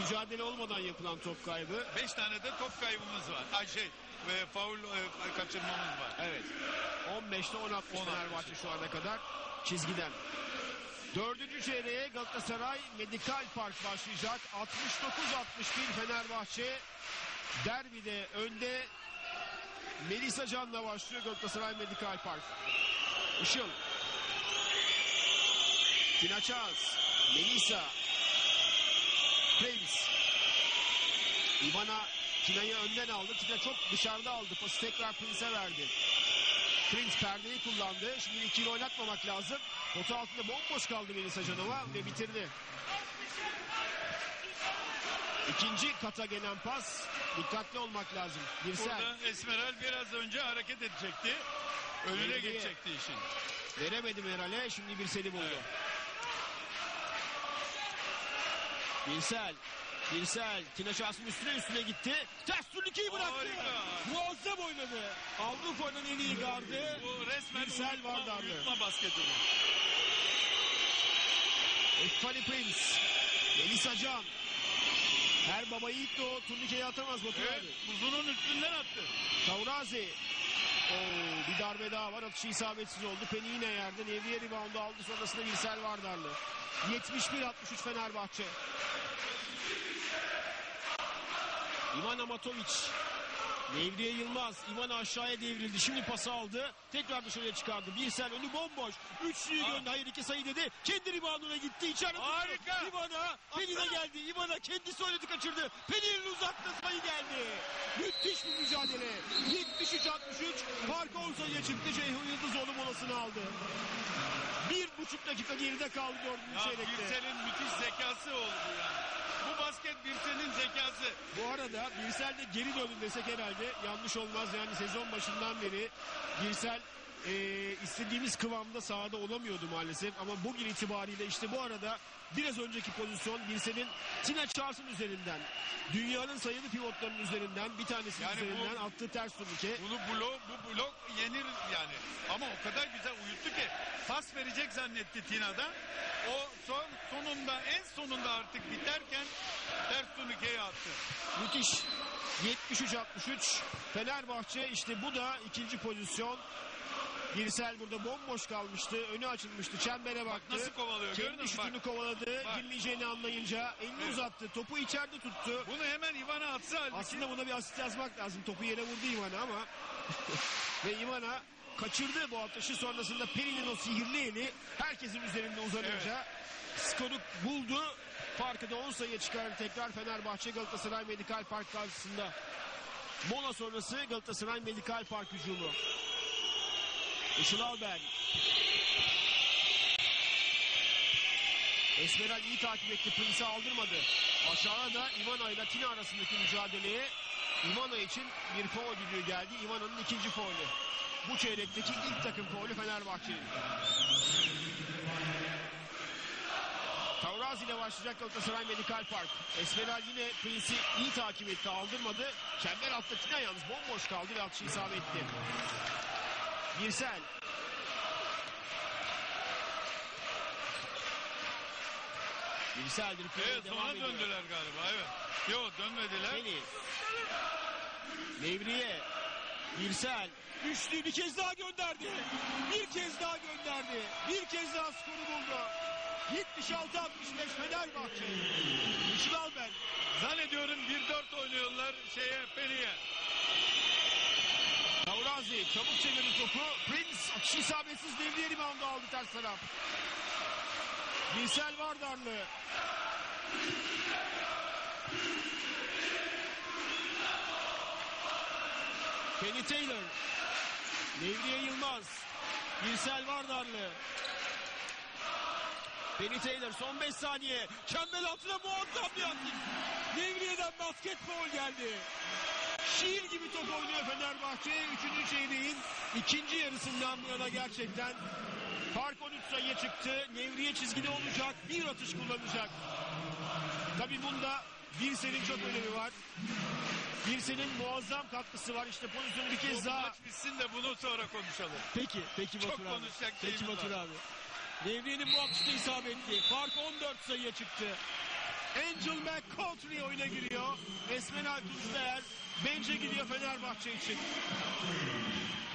mücadele olmadan yapılan top kaybı. 5 tane de top kaybımız var. Ay şey ve faul e, kaçırmamız var. Evet. 15'te 10 atmış 10 Fenerbahçe şu ana kadar çizgiden. Dördüncü çeyreğe Galatasaray Medikal Park başlayacak. 69-61 Fenerbahçe derbide önde Melisa Can'la başlıyor Galatasaray Medikal Park. Işıl. Charles. Melisa. Prince. Ivana Tina'yı önden aldı. Tina çok dışarıda aldı. Pası tekrar Prince'e verdi. Prince perdeyi kullandı. Şimdi ikili oynatmamak lazım. Potu altında bomboş kaldı Melisa Canova ve bitirdi. İkinci kata gelen pas. Dikkatli olmak lazım. Birsel. Burada Esmeral biraz önce hareket edecekti. Önüne geçecekti işin. Veremedi Meral'e. Şimdi Birsel'i buldu. Birsel. Birsel. Tina Şahs'ın üstüne üstüne gitti. Ters turnikeyi bıraktı. Harika. Muazzam oynadı. Avrupa'nın en iyi gardı. Bu resmen Birsel uyutma, Vardarlı. uyutma basketi. Efali Prince. Melisa Can. Her baba yiğit de o turnikeyi atamaz Batu Evet, buzunun üstünden attı. Taurazi. Oo, bir darbe daha var. Atışı isabetsiz oldu. Penny yine yerde. Nevriye reboundu aldı. Sonrasında Virsel Vardarlı. 71-63 Fenerbahçe. İvan Amatoviç. Nevriye Yılmaz. İvan aşağıya devrildi. Şimdi pası aldı. Tekrar dışarıya çıkardı. Birsel önü bomboş. Üçlüyü Ah. gönderdi. Hayır iki sayı dedi. Kendi rebounduna gitti. İçeride tuttu. Harika. İvan'a. De geldi. İvan'a kendisi oynadı kaçırdı. Penny'nin uzakta sayı geldi. Müthiş bir mücadele. 73-63. Fark 10 sayıya çıktı. Ceyhun Yıldızoğlu molasını aldı. Bir buçuk dakika geride kaldı dördüncü Ya çeyrekte. Birsel'in müthiş zekası oldu yani. Bu basket Birsel'in zekası. Bu arada Birsel de geri döndü desek herhalde yanlış olmaz. Yani sezon başından beri Birsel e, istediğimiz kıvamda sahada olamıyordu maalesef. Ama bugün itibariyle işte bu arada biraz önceki pozisyon Birsel'in Tina Charles'ın üzerinden dünyanın sayılı pivotlarının üzerinden bir tanesinin Yani bu- üzerinden attığı ters turnike. Bunu blok, bu blok yenir yani. Ama o kadar güzel uyuttu ki pas verecek zannetti Tina'da. O son sonunda en sonunda artık biterken ters turnikeyi attı. Müthiş. 73-63. Fenerbahçe işte bu da ikinci pozisyon. Birsel burada bomboş kalmıştı. Önü açılmıştı. Çembere baktı. nasıl kovalıyor, gördün Kendi mü? şutunu Bak. kovaladı. Bak. Girmeyeceğini anlayınca elini Evet. uzattı. Topu içeride tuttu. Bunu hemen Ivan'a atsa halbuki. Aslında buna bir asist yazmak lazım. Topu yere vurdu İvan'a ama ve İvan'a kaçırdı bu atışı sonrasında Peri'nin o sihirli eli herkesin üzerinde uzanınca skoru buldu. Farkı da 10 sayıya çıkardı tekrar Fenerbahçe Galatasaray Medikal Park karşısında. Mola sonrası Galatasaray Medikal Park hücumu. Işıl Alben. Esmeral iyi takip etti. Prince'e aldırmadı. Aşağıda da Ivana ile Tina arasındaki mücadeleye Ivana için bir foul düdüğü geldi. Ivana'nın ikinci faulü. Bu çeyrekteki ilk takım faulü Fenerbahçe'nin. Tavrazi ile başlayacak Galatasaray Medikal Park. Esmeral yine Prince'i iyi takip etti. Aldırmadı. Çember altta Tina yalnız bomboş kaldı ve atışı isabetli. Birsel. Birsel bir Evet devam ediyor. döndüler galiba evet. Yok dönmediler. Penny. Nevriye. Birsel. Üçlüyü bir kez daha gönderdi. Bir kez daha gönderdi. Bir kez daha skoru buldu. 76-65 Fenerbahçe. Işıl Alben. Zannediyorum 1-4 oynuyorlar şeye Peli'ye. Taurazi çabuk çevirdi topu. Prince atış isabetsiz devriye reboundu aldı ters taraf. Birsel Vardarlı. Kenny Taylor. Nevriye Yılmaz. Birsel Vardarlı. Penny Taylor son 5 saniye. Çember altına muazzam bir atış. Nevriye'den basketbol geldi. Şiir gibi top oynuyor Fenerbahçe. Üçüncü çeyreğin ikinci yarısından bu yana gerçekten fark 13 sayıya çıktı. Nevriye çizgide olacak. Bir atış kullanacak. Tabi bunda Birsel'in çok önemi var. Birsel'in muazzam katkısı var. İşte pozisyonu bir kez daha. maç bitsin de bunu sonra konuşalım. Peki, peki Çok Batur abi. konuşacak Peki Batur var. abi. Nevriye'nin bu atışta isabetli. Fark 14 sayıya çıktı. Angel McCoughtry oyuna giriyor. Esmenal Tunçtayer bence gidiyor Fenerbahçe için.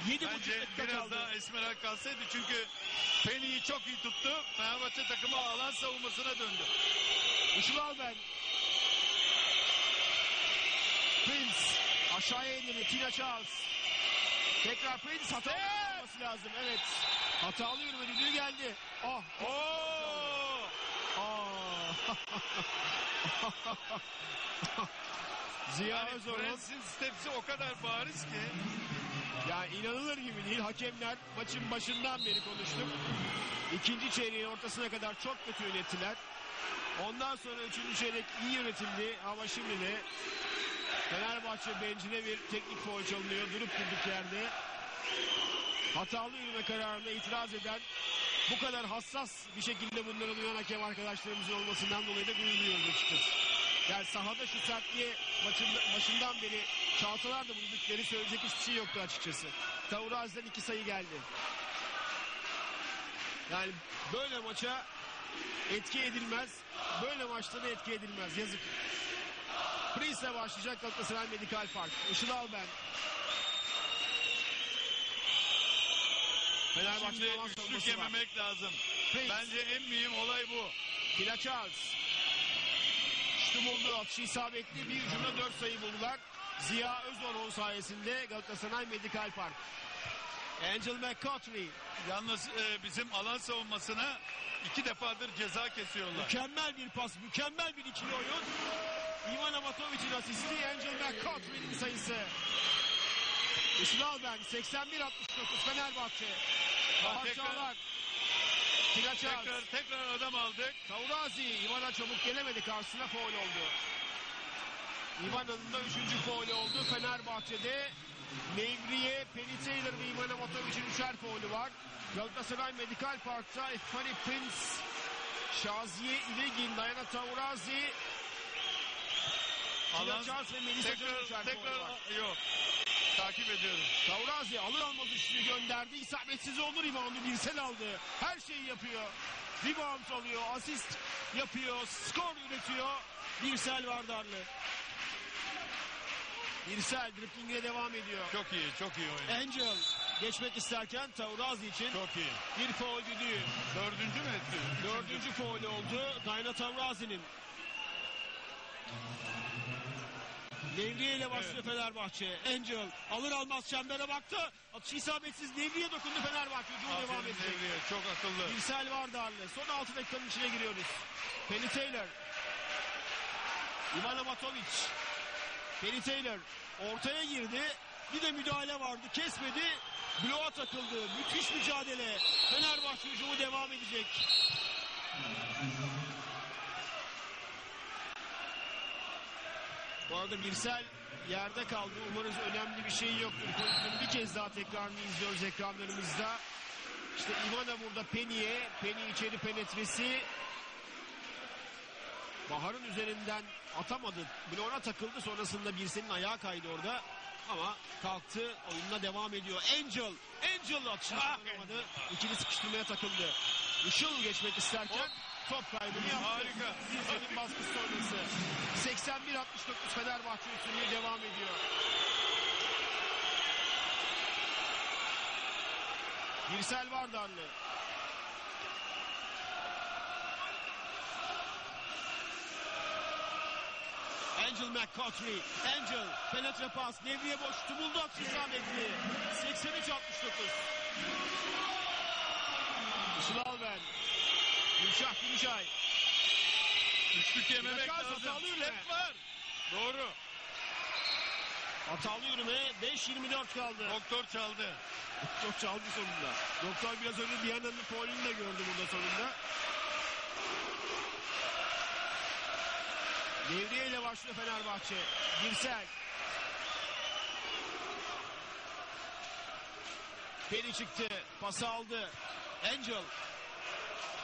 7,5 Bence dakika biraz kaldı. daha Esmeral kalsaydı çünkü Penny'yi çok iyi tuttu. Fenerbahçe takımı alan savunmasına döndü. Işıl Alben. Prince aşağıya indirdi. Tina Charles. Tekrar Prince hatalı olması lazım. Evet. Hatalı yürüme düdüğü geldi. Ah. Oo! Ah. Ziya Yani Prens'in stepsi o kadar bariz ki. yani inanılır gibi değil. Hakemler maçın başından beri konuştuk. İkinci çeyreğin ortasına kadar çok kötü yönettiler. Ondan sonra üçüncü çeyrek iyi yönetildi ama şimdi de Fenerbahçe bencine bir teknik foul çalınıyor durup durduk yerde. Hatalı yürüme kararına itiraz eden bu kadar hassas bir şekilde bunları duyan hakem arkadaşlarımızın olmasından dolayı da gurur duyuyoruz açıkçası. Yani sahada şu sertliğe maçında, başından beri çalsalar da bu düdükleri söyleyecek hiçbir şey yoktu açıkçası. Tavraz'dan iki sayı geldi. Yani böyle maça etki edilmez. Böyle maçlara etki edilmez. Yazık. Prince'le başlayacak Galatasaray Medikal Park. Işıl Alben. Alan üçlük savunması var. yememek lazım. Prince. Bence en mühim olay bu. Tina Charles. Şutu buldu. Atışı isabetli. Bir hücumda dört sayı buldular. Ziya Özor'un sayesinde Galatasaray Medikal Park. Angel McCoughtry. Yalnız e, bizim alan savunmasına iki defadır ceza kesiyorlar. Mükemmel bir pas, mükemmel bir ikili oyun. Ivan Amatovic'in asisti, Angel McCoughtry'nin sayısı. Işıl Alben, 81-69 Fenerbahçe. Bahar Charles. Tekrar tekrar adam aldık. Taurazi, Ivan'a çabuk gelemedi karşısına foul oldu. Ivan'ın da üçüncü foul oldu. Fenerbahçe'de Nevriye, Penny Taylor ve Ivan Amatovic'in üçer foulü var. Galatasaray Medikal Park'ta Fanny Prince, Şaziye İlegin, Dayana Taurazi, Tina Alan ve Melisa tekrar var. tekrar yok. Takip ediyorum. Taurazi alır almaz üçlüyü gönderdi. İsabetsiz olur reboundu. Birsel aldı. Her şeyi yapıyor. Rebound alıyor. Asist yapıyor. Skor üretiyor. Birsel Vardarlı. Birsel driplingine devam ediyor. Çok iyi, çok iyi oyun. Angel geçmek isterken Taurazi için Çok iyi. bir foul düdüğü. Dördüncü mü etti? Dördüncü foul oldu. Dayna Taurazi'nin. Nevriye ile başlıyor Fenerbahçe. Angel alır almaz çembere baktı. Atış isabetsiz Nevriye dokundu Fenerbahçe. Hücuma devam edecek. Devriye, Çok akıllı. Birsel Vardarlı. Son 6 dakikanın içine giriyoruz. Penny Taylor. Ivan Amatovic. Penny Taylor ortaya girdi. Bir de müdahale vardı. Kesmedi. Bloğa takıldı. Müthiş mücadele. Fenerbahçe hücumu devam edecek. Bu arada Birsel yerde kaldı. Umarız önemli bir şey yoktur. Pozisyonun bir kez daha tekrarını izliyoruz ekranlarımızda. İşte Ivana burada Penny'e. Penny içeri penetresi. Bahar'ın üzerinden atamadı. Bloğuna takıldı. Sonrasında Birsel'in ayağı kaydı orada. Ama kalktı. Oyununa devam ediyor. Angel. Angel atışını Ah! İkili sıkıştırmaya takıldı. Işıl geçmek isterken top kaybını yaptı. Harika. Birsel'in baskısı sonrası. 81-69 Fenerbahçe üstünlüğü devam ediyor. Birsel Vardarlı. Angel McCautry. Angel penetre pas. Nevriye boştu buldu atış isabetli. 83-69. Işıl Alben. Gülşah Gülşay. Üçlük yememek lazım. hatalı yürüme. Step var. Doğru. Hatalı yürüme 5-24 kaldı. Doktor çaldı. Çok çaldı sonunda. Doktor biraz önce Diana'nın faulünü de gördü burada sonunda. Devriye ile başlıyor Fenerbahçe. Girsel. Peri çıktı. Pası aldı. Angel.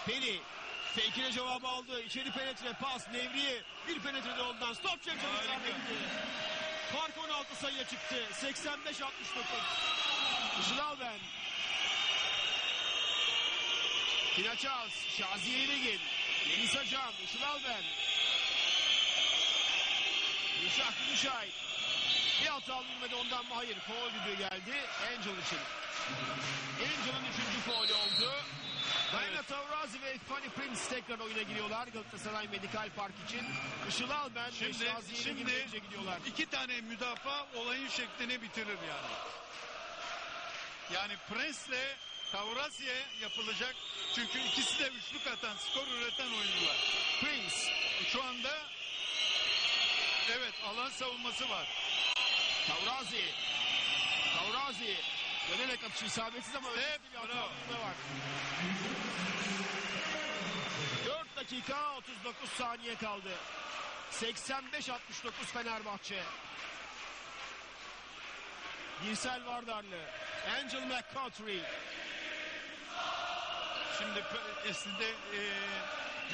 Peri. Fake'ine cevabı aldı. İçeri penetre pas. Nevriye. Bir penetre de ondan. Stop. Harika. Fark 16 sayıya çıktı. 85-69. Işıl Alben. Tina Charles. Şaziye İlegin. Melisa Can. Işıl Alben. Gülşah Gülşay. Bir hata bilmedi ondan mı? Hayır. Foul düdüğü geldi. Angel için. Angel'ın üçüncü faulü oldu. Diana Taurazi ve Fanny Prince tekrar oyuna giriyorlar Galatasaray Medikal Park için. Işıl Alben Şimdi- ve Şaziye şimdi- Girmeyince gidiyorlar. İki tane müdafaa olayın şeklini bitirir yani. Yani Prince'le Tavrasye yapılacak. Çünkü ikisi de üçlük atan, skor üreten oyuncular. Prince, Şu anda evet alan savunması var. Taurazi. Taurazi. Dönerek atışı isabetsiz ama önemli bir hata bravo. bulma var. 4 dakika 39 saniye kaldı. 85-69 Fenerbahçe. Girsel Vardarlı. Angel McCautry. Şimdi esinde e,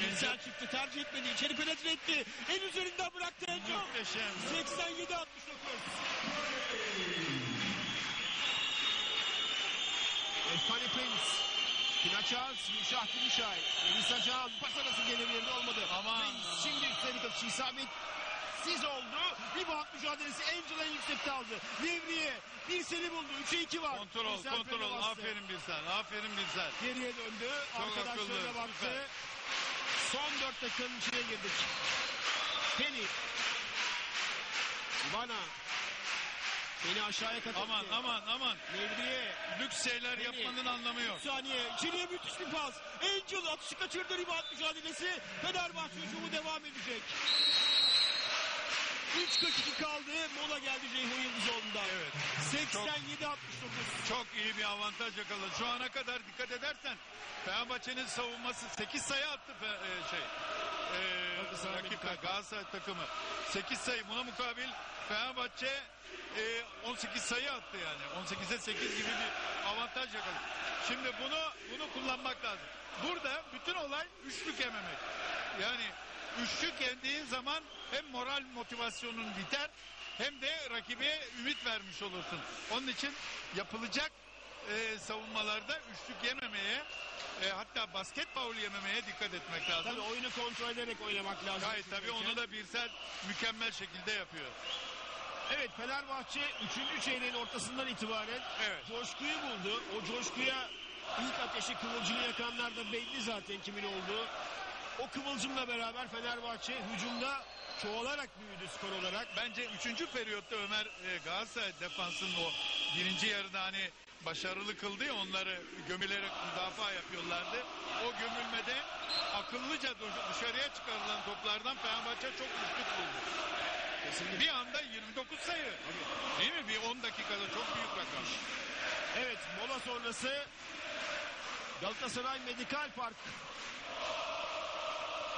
Girsel çıktı tercih etmedi. içeri penetre etti. En üzerinden bıraktı Angel. muhteşem. 87-69. Efkani Prince. Tina Charles, Gülşah Gülşay. Elisa Can. Pas arası gelebilirdi olmadı. Aman, Prince şimdi üstelik atış isabet. Siz oldu. Rebound mücadelesi Angel en yüksekte aldı. Devriye. Bir seni buldu. 3'e 2 var. Kontrol, Birsel kontrol. Aferin Birsel, aferin Birsel. Geriye döndü. Çok Arkadaşlarına baktı. süper. Son 4 dakikanın içine girdik. Penny. Ivana. Penny aşağıya kat etti. Aman aman aman. Nevriye. Lüks şeyler Beni- yapmanın anlamı yok. 3 saniye. İçeriye müthiş bir pas. Angel atışı kaçırdı rebound mücadelesi. Fenerbahçe hücumu devam edecek. 3.42 kaldı. Mola geldi Ceyhun Yıldızoğlu'ndan. Evet. 87-69. Çok iyi bir avantaj yakaladı. Şu ana kadar dikkat edersen Fenerbahçe'nin savunması 8 sayı attı e, şey. E, rakip. Galatasaray takımı. 8 sayı buna mukabil Fenerbahçe e, 18 sayı attı yani. 18'e 8 gibi bir avantaj yakaladı. Şimdi bunu bunu kullanmak lazım. Burada bütün olay üçlük yememek. Yani üçlük yendiğin zaman hem moral motivasyonun biter hem de rakibe ümit vermiş olursun. Onun için yapılacak e, savunmalarda üçlük yememeye e, hatta basket faul yememeye dikkat etmek lazım. Tabii oyunu kontrol ederek oynamak lazım. Gayet tabii onu da Birsel mükemmel şekilde yapıyor. Evet Fenerbahçe 3. çeyreğin ortasından itibaren Evet. coşkuyu buldu. O coşkuya ilk ateşi kıvılcımı yakanlar da belli zaten kimin olduğu. O kıvılcımla beraber Fenerbahçe hücumda çoğalarak büyüdü skor olarak. Bence 3. periyotta Ömer e, Galatasaray defansının o birinci yarıda hani başarılı kıldı ya onları gömülerek müdafaa yapıyorlardı. O gömülmede akıllıca dış- dışarıya çıkarılan toplardan Fenerbahçe çok güçlük buldu. Kesinlikle. Bir anda 29 sayı. Değil mi? Bir 10 dakikada çok büyük rakam. Evet mola sonrası Galatasaray Medikal Park.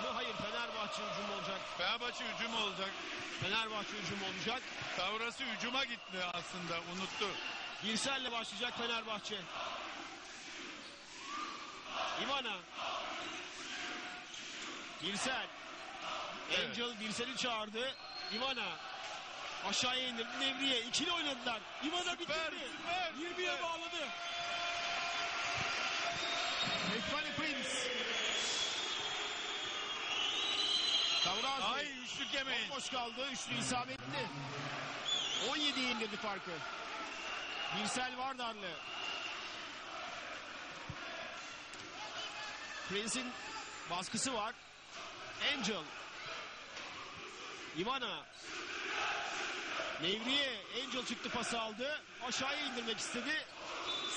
Bu hayır Fenerbahçe hücumu olacak. Fenerbahçe hücumu olacak. Fenerbahçe hücumu olacak. Tavrası hücuma gitti aslında unuttu. Girsel'le başlayacak Fenerbahçe. Ivana. Girsel. Evet. Angel Girsel'i çağırdı. Ivana. Aşağıya indirdi. Nevriye. ikili oynadılar. Ivana bitirdi. süper, 20'ye süper. bağladı. Ekvani Prince. Kavrazi. Ay üçlük yemeyin. Boş kaldı. Üçlü isabetli. 17'ye indirdi farkı. Birsel Vardarlı. Prince'in baskısı var. Angel. Ivana. Nevriye. Angel çıktı pası aldı. Aşağıya indirmek istedi.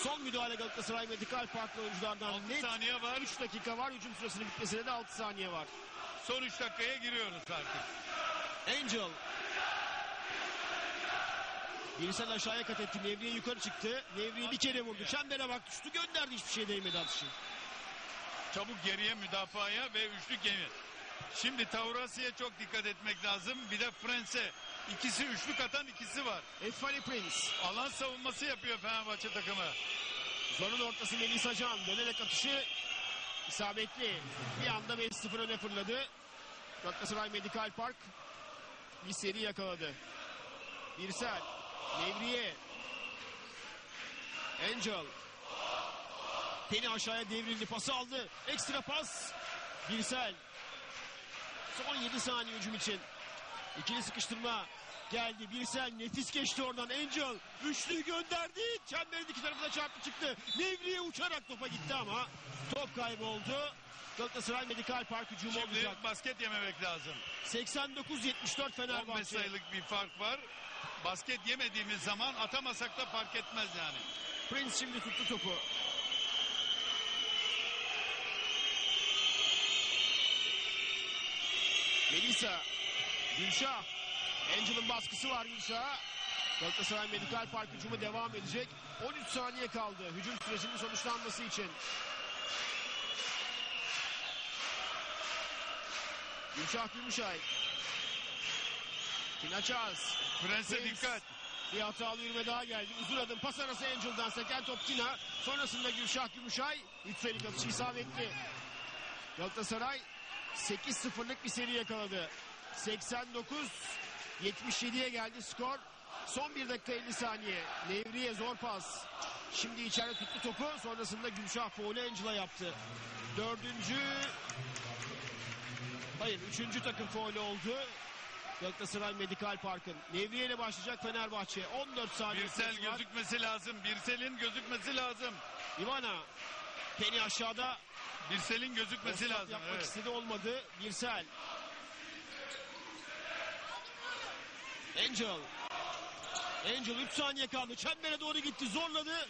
Son müdahale Galatasaray Medikal Parklı oyunculardan 6 net. saniye var. 3 dakika var. Hücum süresinin bitmesine de 6 saniye var. Son 3 dakikaya giriyoruz artık. Angel. Birsel aşağıya kat etti. Nevriye yukarı çıktı. Nevriye bir kere vurdu. Çembere bak düştü gönderdi. Hiçbir şey değmedi atışı. Çabuk geriye müdafaya ve üçlük yemi. Şimdi Tavrasi'ye çok dikkat etmek lazım. Bir de Frens'e. İkisi üçlük atan ikisi var. Efani Prince. Alan savunması yapıyor Fenerbahçe takımı. Zonun ortası Melisa Can. Dönerek atışı isabetli. Bir anda 5-0 öne fırladı. Galatasaray Medikal Park bir seri yakaladı. Birsel. Nevriye. Angel. Penny aşağıya devrildi. Pası aldı. Ekstra pas. Birsel. Son 7 saniye hücum için. İkili sıkıştırma geldi. Birsel nefis geçti oradan. Angel üçlüyü gönderdi. Çemberin iki tarafına çarptı çıktı. Nevriye uçarak topa gitti ama top kayboldu. Galatasaray Medikal Park hücumu Şimdi olacak. basket yememek lazım. 89-74 15 Fenerbahçe. sayılık bir fark var. Basket yemediğimiz zaman atamasak da fark etmez yani. Prince şimdi tuttu topu. Melisa. Gülşah. Angel'ın baskısı var Gülşah'a. Galatasaray Medikal Park hücumu devam edecek. 13 saniye kaldı hücum sürecinin sonuçlanması için. Gülşah Gümüşay. Tina Charles. Prens'e dikkat. Bir hatalı yürüme daha geldi. Uzun adım pas arası Angel'dan seken top Tina. Sonrasında Gülşah Gümüşay. 3 sayılık atışı isabetli. Galatasaray 8-0'lık bir seri yakaladı. 89-77'ye geldi skor. Son 1 dakika 50 saniye. Nevriye zor pas. Şimdi içeride tuttu topu. Sonrasında Gülşah faulü Angel'a yaptı. Dördüncü... Hayır üçüncü takım faulü oldu. Galatasaray Medikal Park'ın. Nevriye ile başlayacak Fenerbahçe. 14 saniye Birsel gözükmesi lazım. Birsel'in gözükmesi lazım. Ivana. Penny aşağıda. Birsel'in gözükmesi Post-up lazım. yapmak Evet. istedi olmadı. Birsel. Angel. Angel 3 saniye kaldı. Çembere doğru gitti. Zorladı.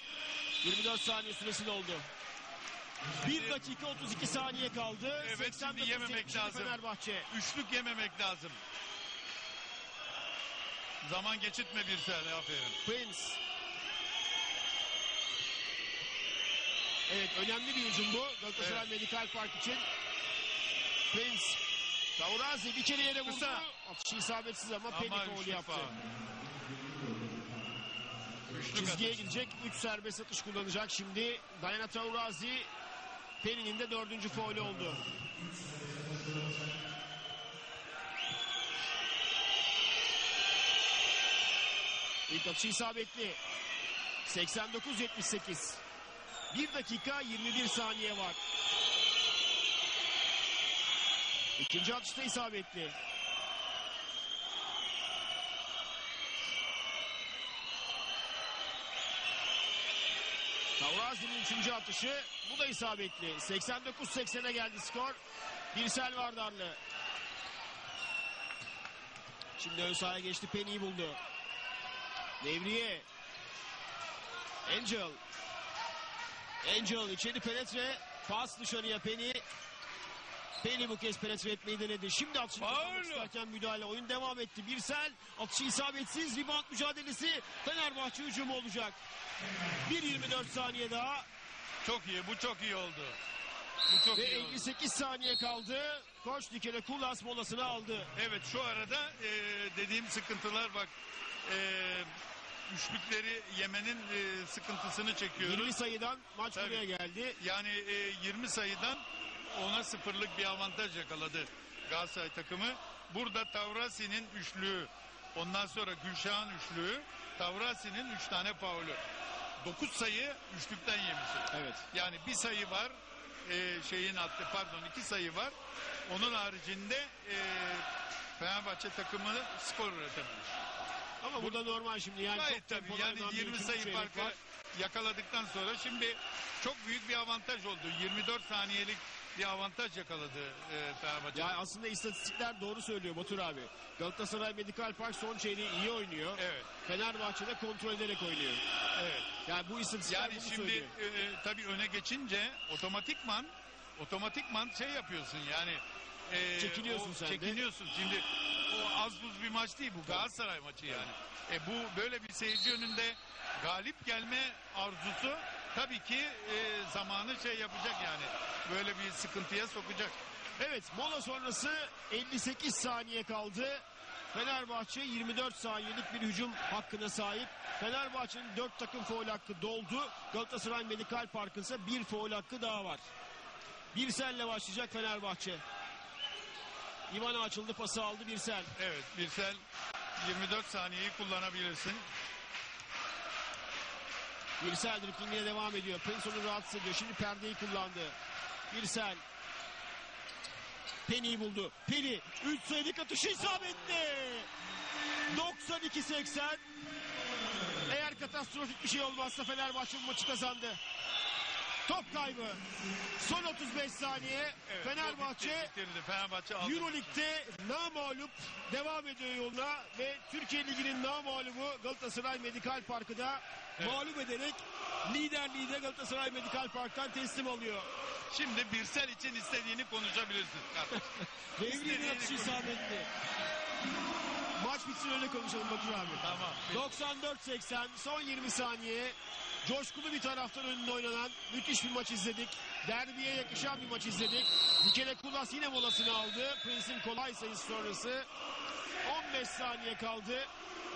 24 saniye süresi doldu. 1 dakika 32 saniye kaldı. Evet, 89 şimdi yememek 77 lazım. Fenerbahçe. Üçlük yememek lazım. Zaman geçitme Birsel. Aferin. Prince. Evet önemli bir hücum bu. Galatasaray Evet. Medikal Park için. Prince. Taurazi bir kere yere vurdu. Kısa. Atışı isabetsiz ama Penny Ama faul üçlük yaptı. faul. Üçlük Çizgiye atış. gidecek. 3 serbest atış kullanacak. Şimdi Diana Taurazi Penny'nin de dördüncü faulü oldu. İlk atışı isabetli. 89-78. 1 dakika 21 saniye var. İkinci atışta isabetli. Tavrazi'nin üçüncü atışı. Bu da isabetli. 89-80'e geldi skor. Birsel Vardarlı. Şimdi ön sahaya geçti. Penny'i buldu. Nevriye. Angel. Angel içeri penetre. Pas dışarıya Penny. Penny bu kez penetre etmeyi denedi. Şimdi kullanmak isterken müdahale. Oyun devam etti. Birsel atışı isabetsiz. Rebound mücadelesi. Fenerbahçe hücumu olacak. 1.24 saniye daha. Çok iyi. Bu çok iyi oldu. Bu çok Ve iyi oldu. 58 saniye kaldı. Koç Dikele Kulas molasını aldı. Evet şu arada e, dediğim sıkıntılar bak e, üçlükleri yemenin e, sıkıntısını çekiyoruz. 20 sayıdan maç Tabii. buraya geldi. Yani e, 20 sayıdan ona sıfırlık bir avantaj yakaladı Galatasaray takımı. Burada Tavrasi'nin üçlüğü, ondan sonra Gülşah'ın üçlüğü, Tavrasi'nin üç tane faulü. 9 sayı üçlükten yemişiz. Evet. Yani bir sayı var e, şeyin attı pardon iki sayı var. Onun haricinde e, Fenerbahçe takımı skor üretememiş. Ama burada normal şimdi yani Gayet çok tabii yani oynanan bir 20 üçüncü sayı çeyrek farkı var. yakaladıktan sonra şimdi çok büyük bir avantaj oldu. 24 saniyelik bir avantaj yakaladı e, Fenerbahçe. Ya aslında istatistikler doğru söylüyor Batur abi. Galatasaray Medikal Park son çeyreği iyi oynuyor. Evet. Fenerbahçe'de kontrol ederek oynuyor. Evet. Yani bu istatistikler Yani bunu şimdi söylüyor. e, tabii öne geçince otomatikman otomatikman şey yapıyorsun yani e, Çekiniyorsun sen de. Çekiniyorsun. Şimdi az buz bir maç değil bu Galatasaray maçı yani. E, bu böyle bir seyirci önünde galip gelme arzusu tabii ki e, zamanı şey yapacak yani. Böyle bir sıkıntıya sokacak. Evet mola sonrası 58 saniye kaldı. Fenerbahçe 24 saniyelik bir hücum hakkına sahip. Fenerbahçe'nin 4 takım foul hakkı doldu. Galatasaray Medikal Park'ın ise bir foul hakkı daha var. Birsel'le başlayacak Fenerbahçe. İvana açıldı pası aldı Birsel. Evet Birsel 24 saniyeyi kullanabilirsin. Birsel driplingine devam ediyor. Prince onu rahatsız ediyor. Şimdi perdeyi kullandı. Birsel. Penny'yi buldu. Penny 3 sayılık atışı isabetli. 92-80. Eğer katastrofik bir şey olmazsa Fenerbahçe bu maçı kazandı. Top kaybı. Son 35 saniye. Evet, Fenerbahçe. Fenerbahçe. Euroleague'de namalup devam ediyor yoluna ve Türkiye Ligi'nin namalubu Galatasaray Medikal Parkı'da mağlup ederek liderliği de Galatasaray Medikal Park'tan teslim alıyor. Şimdi Birsel için istediğini konuşabilirsin. kardeşim. Atışı konuş. isabetli. Maç bitsin öyle konuşalım Bakır abi. Tamam. 94-80 son 20 saniye. Coşkulu bir taraftan önünde oynanan müthiş bir maç izledik. Derbiye yakışan bir maç izledik. Mikele Kulas yine molasını aldı. Prince'in kolay sayısı sonrası. 15 saniye kaldı.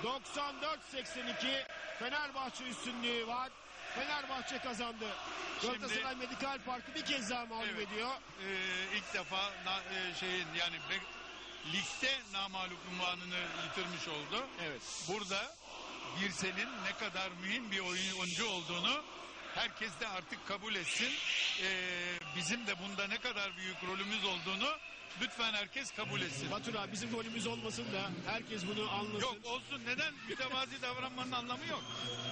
94-82 Fenerbahçe üstünlüğü var. Fenerbahçe kazandı. Şimdi- Galatasaray Medikal Parkı bir kez daha mağlup Evet. ediyor. Ee, ilk defa na- e, şeyin yani ligde namalup unvanını yitirmiş oldu. Evet. Burada Birsel'in ne kadar mühim bir oyuncu olduğunu herkes de artık kabul etsin. Ee, bizim de bunda ne kadar büyük rolümüz olduğunu lütfen herkes kabul etsin. Batur abi bizim golümüz olmasın da herkes bunu anlasın. Yok olsun neden mütevazi davranmanın anlamı yok.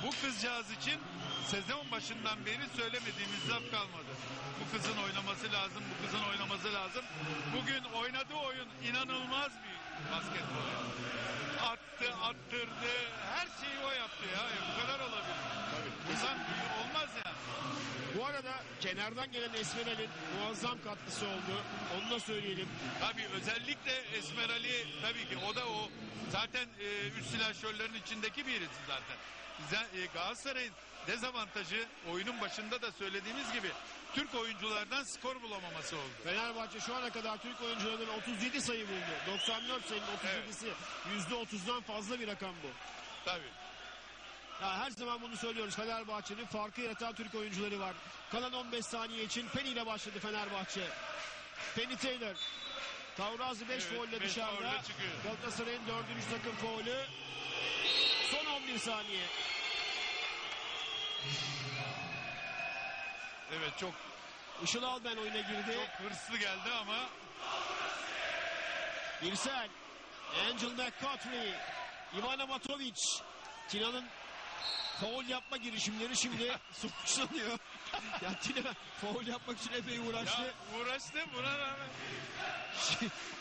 Bu kızcağız için sezon başından beri söylemediğimiz laf kalmadı. Bu kızın oynaması lazım, bu kızın oynaması lazım. Bugün oynadığı oyun inanılmaz bir basketbol. Attı, attırdı, her şeyi o yaptı ya. ya bu kadar olabilir. Tabii. Bundan olmaz yani. Bu arada kenardan gelen Esmeral'in muazzam katkısı oldu. Onu da söyleyelim. Tabii özellikle Esmer Ali tabii ki o da o zaten e, üst silahşörlerin içindeki birisi zaten. Bize, e, Galatasaray'ın dezavantajı oyunun başında da söylediğimiz gibi Türk oyunculardan skor bulamaması oldu. Fenerbahçe şu ana kadar Türk oyuncularının 37 sayı buldu. 94 sayının 37'si. %30'dan fazla bir rakam bu. Tabii. Ya her zaman bunu söylüyoruz. Fenerbahçe'nin farkı yaratan Türk oyuncuları var. Kalan 15 saniye için Penny ile başladı Fenerbahçe. Penny Taylor. Tavrazi 5 Evet, faulle dışarıda. Galatasaray'ın 4. takım faulü. Son 11 saniye. Evet çok Işıl Alben oyuna girdi. çok hırslı geldi ama Birsel. Angel McCautry. Ivana Matovic. Tina'nın faul yapma girişimleri şimdi sonuçlanıyor. ya Tina faul yapmak için epey uğraştı. ya uğraştı buna rağmen.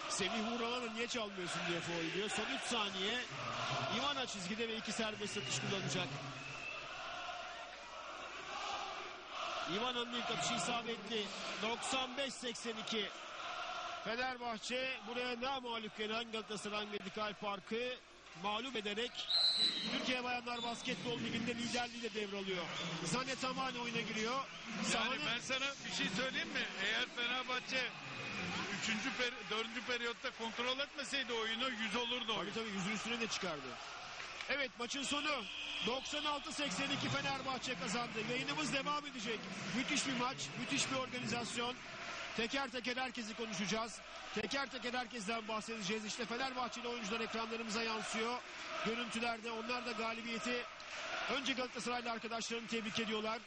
Semih Vuralan'ı niye çalmıyorsun diye faul diyor. Son 3 saniye. Ivana çizgide ve iki serbest atış kullanacak. Ivana'nın ilk atışı isabetli. 95-82. Fenerbahçe buraya namalip gelen Galatasaray Medikal Parkı mağlup ederek Türkiye Bayanlar Basketbol Ligi'nde liderliği de devralıyor. Zane Tamane oyuna giriyor. Yani Sahanın- ben sana bir şey söyleyeyim mi? Eğer Fenerbahçe 3. Per 4. periyotta kontrol etmeseydi oyunu 100 olurdu oyun. Tabii tabii yüzün üstüne de çıkardı. Evet maçın sonu 96-82 Fenerbahçe kazandı. Yayınımız devam edecek. Müthiş bir maç, müthiş bir organizasyon. Teker teker herkesi konuşacağız. Teker teker herkesten bahsedeceğiz. İşte Fenerbahçeli oyuncular ekranlarımıza yansıyor. Görüntülerde onlar da galibiyeti önce Galatasaraylı arkadaşlarını tebrik ediyorlar.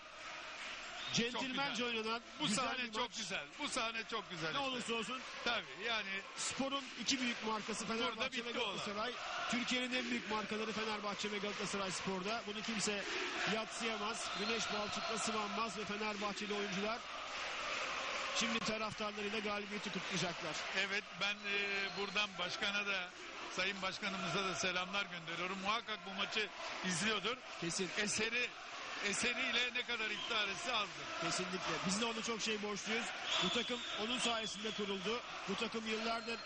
Centilmence oynanan Bu güzel sahne çok maç. güzel. Bu sahne çok güzel. Ne işte. olursa olsun Tabii yani Sporun iki büyük markası Fenerbahçe ve Galatasaray. Türkiye'nin en büyük markaları Fenerbahçe ve Galatasaray Spor'da. Bunu kimse yatsıyamaz. Güneş Balçık'la sıvanmaz ve Fenerbahçeli oyuncular şimdi taraftarlarıyla galibiyeti kutlayacaklar. evet ben e, buradan başkana da Sayın Başkanımıza da selamlar gönderiyorum. Muhakkak bu maçı izliyordur. Kesin, Eseri eseriyle ne kadar iftihar etse azdır. kesinlikle. Biz de ona çok şey borçluyuz. Bu takım onun sayesinde kuruldu. Bu takım yıllardır